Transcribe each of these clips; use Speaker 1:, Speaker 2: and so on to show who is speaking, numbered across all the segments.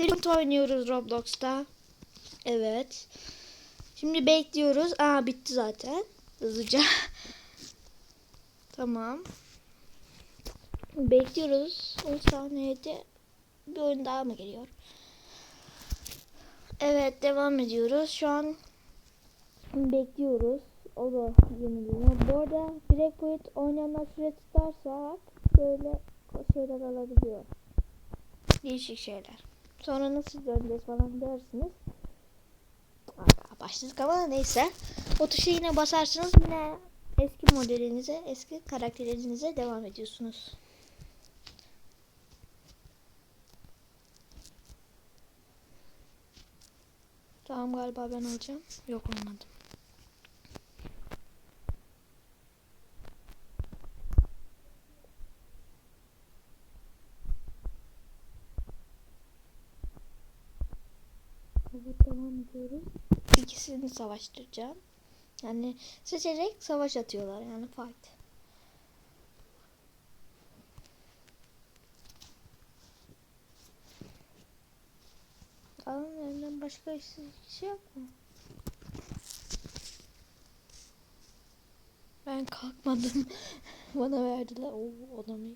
Speaker 1: Drift oynuyoruz Roblox'ta. Evet. Şimdi bekliyoruz. Aa bitti zaten. Hızlıca. tamam. Bekliyoruz. 10 saniyede bir oyun daha mı geliyor? Evet devam ediyoruz. Şu an bekliyoruz. O da yeniliyor. Bu arada Breakpoint oynayanlar süre tutarsak böyle şeyler alabiliyor. Değişik şeyler. Sonra nasıl döneceğiz falan dersiniz. Başladık ama neyse. O tuşa yine basarsınız yine eski modelinize, eski karakterlerinize devam ediyorsunuz. Tamam galiba ben alacağım. Yok olmadı. Evet devam ediyoruz. İkisini savaştıracağım. Yani seçerek savaş atıyorlar yani fight. Tamam elimden başka iş, şey yok mu? Ben kalkmadım. Bana verdiler. Oo adamı.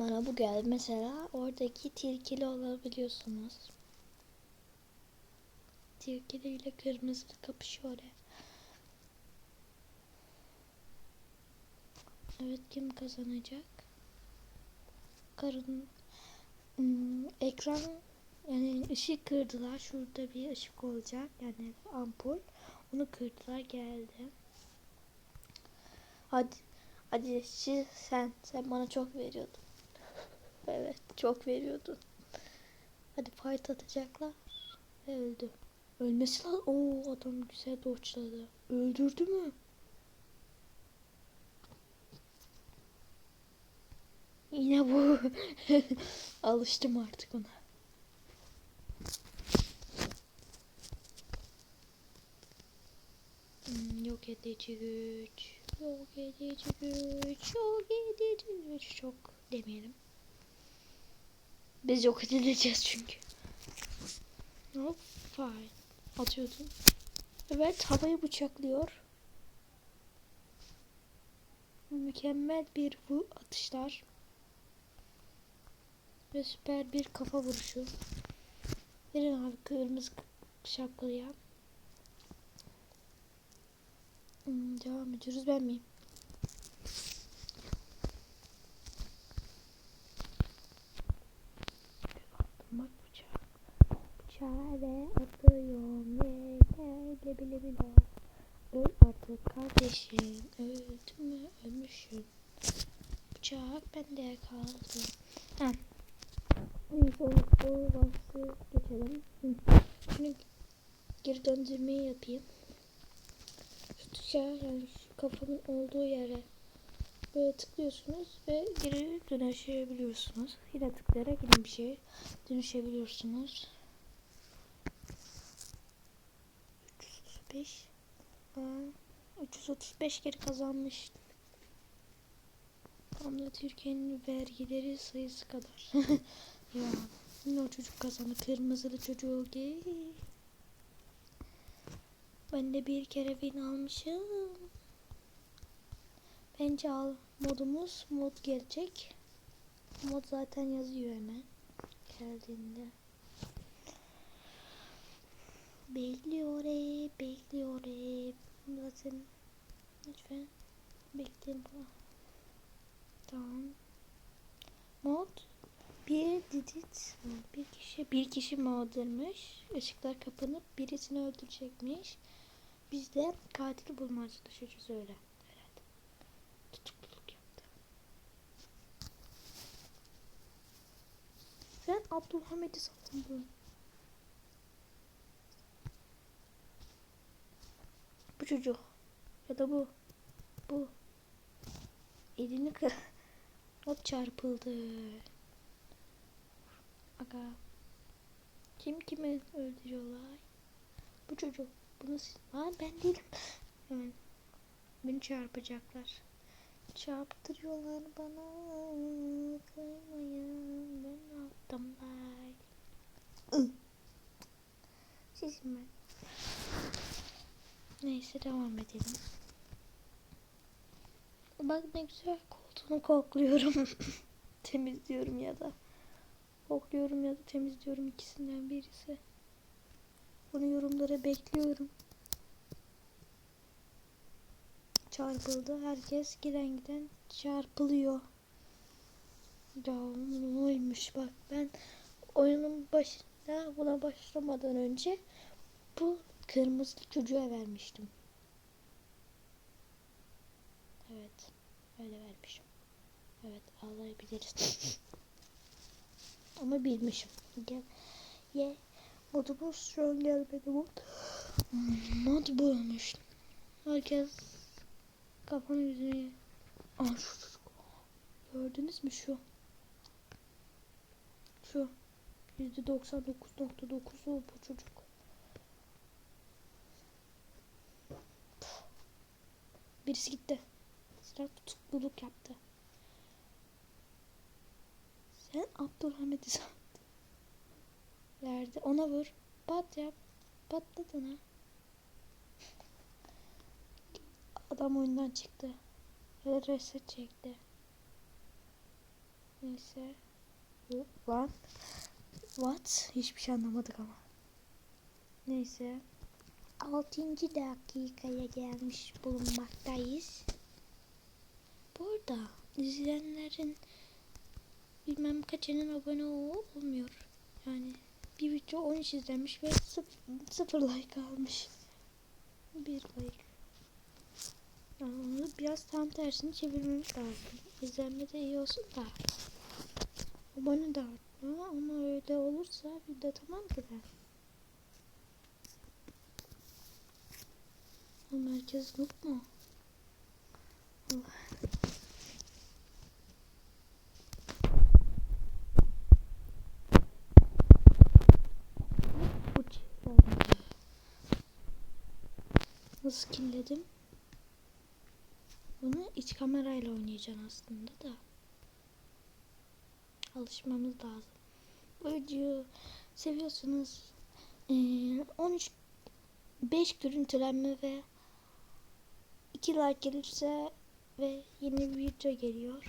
Speaker 1: Bana bu geldi. Mesela oradaki tilkili olabiliyorsunuz. Tilkili ile kırmızı kapışıyor oraya. Evet kim kazanacak? Karın Hmm, ekran yani ışık kırdılar. Şurada bir ışık olacak. Yani ampul. Onu kırdılar geldi. Hadi. Hadi şi- sen sen bana çok veriyordun. Evet çok veriyordun. Hadi fight atacaklar. Ve öldü. Ölmesi lazım. Oo adam güzel doçladı. Öldürdü mü? Yine bu. Alıştım artık ona. Hmm, yok edici güç. Yok edici güç. Yok edici güç. Çok demeyelim. Biz yok edileceğiz çünkü. Hop fine. Atıyordum. Evet havayı bıçaklıyor. Mükemmel bir bu atışlar. Ve süper bir kafa vuruşu. Verin abi kırmızı şapkalıya. Hmm, devam ediyoruz ben miyim? Bak bıçak. Ve atıyorum ve gel bile bile. Öl artık kardeşim. Öldüm mü ölmüşüm. Bıçak bende kaldı. Ha. Neyse o, bahsi geçelim. Şimdi geri döndürmeyi yapayım. Şu tuşa yani şu kafamın olduğu yere böyle tıklıyorsunuz ve geri dönüşebiliyorsunuz. Yine tıklayarak yine bir şey dönüşebiliyorsunuz. 335 Aa, 335 geri kazanmış. Tam da Türkiye'nin vergileri sayısı kadar. ya yine o çocuk kazandı. Kırmızılı çocuğu gay. Ben de bir kere win almışım. Bence al modumuz mod gelecek. Mod zaten yazıyor hemen. Geldiğinde. Bekliyor. Zaten lütfen bekleyin. Tamam. Mod bir didit bir kişi bir kişi mağdurmuş. Işıklar kapanıp birisini öldürecekmiş. Biz de katili bulmaya çalışacağız öyle. Herhalde. Tutukluluk yaptı. Sen Abdülhamid'i savundun. Bu çocuk. Ya da bu. Bu. Elini kır. Hop çarpıldı. Aga. Kim kimi öldürüyorlar? Bu çocuk. Bunu siz... Lan ben değilim. Hemen. Beni çarpacaklar. Çarptırıyorlar bana. Kıymayın. Ben altımdayım. Sizin ben. Neyse devam edelim. Bak ne güzel koltuğunu kokluyorum. temizliyorum ya da kokluyorum ya da temizliyorum ikisinden birisi. Bunu yorumlara bekliyorum. Çarpıldı. Herkes giden giden çarpılıyor. Ya oymuş bak ben oyunun başında buna başlamadan önce bu kırmızı çocuğa vermiştim. Evet. Öyle vermişim. Evet ağlayabiliriz. Ama bilmişim. Gel. Ye. Modumuz şu an gelmedi mod. Mod buymuş. Herkes kafanı yüzünü. Aa şu çocuk. Gördünüz mü şu? Şu. %99.9'u bu çocuk. Birisi gitti. Silah tutukluluk yaptı. Sen Abdülhamid'i sandın. Verdi. Ona vur. Pat yap. Patladın ha. Adam oyundan çıktı. Ve reset çekti. Neyse. Lan. What? Hiçbir şey anlamadık ama. Neyse. 6. dakikaya gelmiş bulunmaktayız. Burada izleyenlerin bilmem kaçının abone ol- olmuyor. Yani bir video 13 izlenmiş ve 0 like almış. Bir like. Yani onu biraz tam tersini çevirmemiz lazım. İzlenme de iyi olsun da. Abone de artmıyor ama öyle olursa video tamam gider. Oğlum herkes noob mu? Allah. Bu. Nasıl killedim? Bunu iç kamerayla oynayacaksın aslında da. Alışmamız lazım. Bu videoyu seviyorsanız eee, 13 5 görüntülenme ve 2 like gelirse ve yeni bir video geliyor.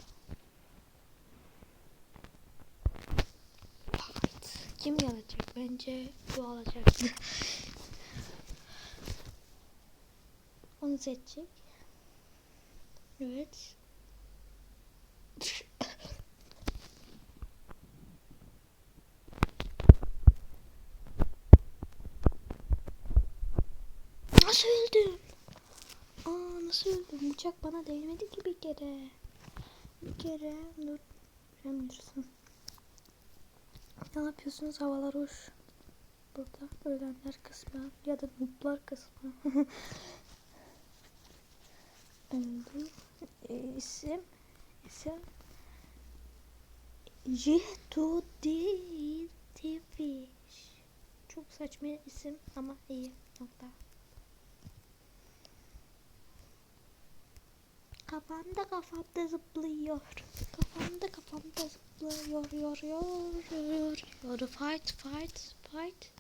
Speaker 1: Fakat kim alacak? Bence bu alacak. Onu seçecek. Evet. Nasıl öldüm? Nasıl öldüm? Bıçak bana değmedi ki bir kere. Bir kere. Dur. Bilirsin. Ne yapıyorsunuz? Havalar hoş. Burada ölenler kısmı ya da nooblar kısmı. Öldü. E, isim isim Jeto değil. Çok saçma isim ama iyi nokta. Kafamda kafamda zıplıyor. Kafamda kafamda zıplıyor. Yor yor yor yor. Fight fight fight.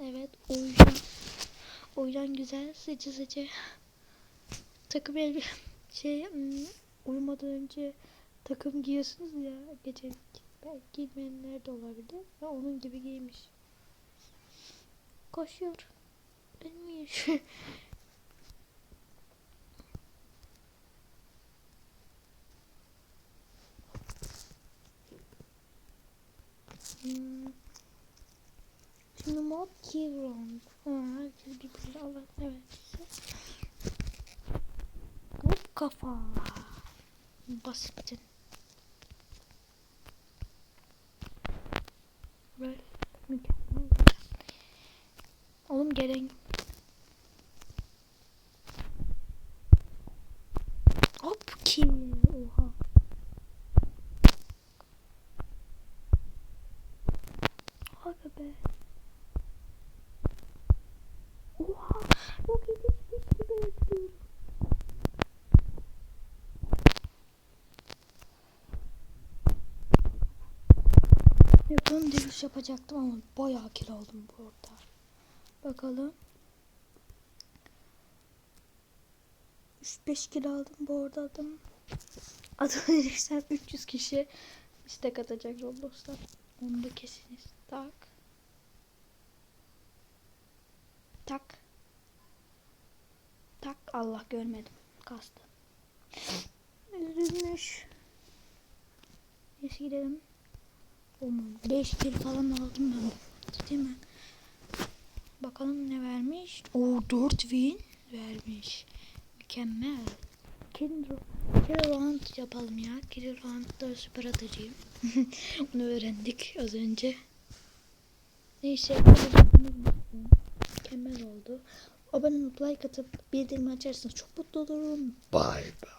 Speaker 1: Evet oyun. Oyun güzel sıcı sıcı. Takım el şey hmm, uyumadan önce takım giyiyorsunuz ya gecelik. Belki giymeyenler de olabilir. Ve onun gibi giymiş. Koşuyor. Ölmüyor. Hmm. Şimdi mod Keyround. Ha, herkes birbirine alır. Evet. Bu kafa. Basitti. Böyle mükemmel. Oğlum gelen Hop kill. Oha. Aga be. Oha. Yok yetişmiş gibi öldürüyorum. Yok Ön dövüş yapacaktım ama bayağı kilo aldım bu arada. Bakalım. 3-5 kilo aldım bu arada adam. Adım verirsem 300 kişi istek atacak Roblox'ta. Onu da kesiniz. Tak. Tak. Tak. Allah görmedim. Kastı. Üzülmüş. Neyse gidelim. Aman 5 kilo falan aldım ben değil mi? Bakalım ne vermiş. O 4 win vermiş. Mükemmel. Kilo, kilo round yapalım ya. Kilo roundda süper atacağım. Bunu öğrendik az önce. Neyse. Mükemmel oldu. Abone olup like atıp bildirimi açarsanız çok mutlu olurum.
Speaker 2: Bye bye.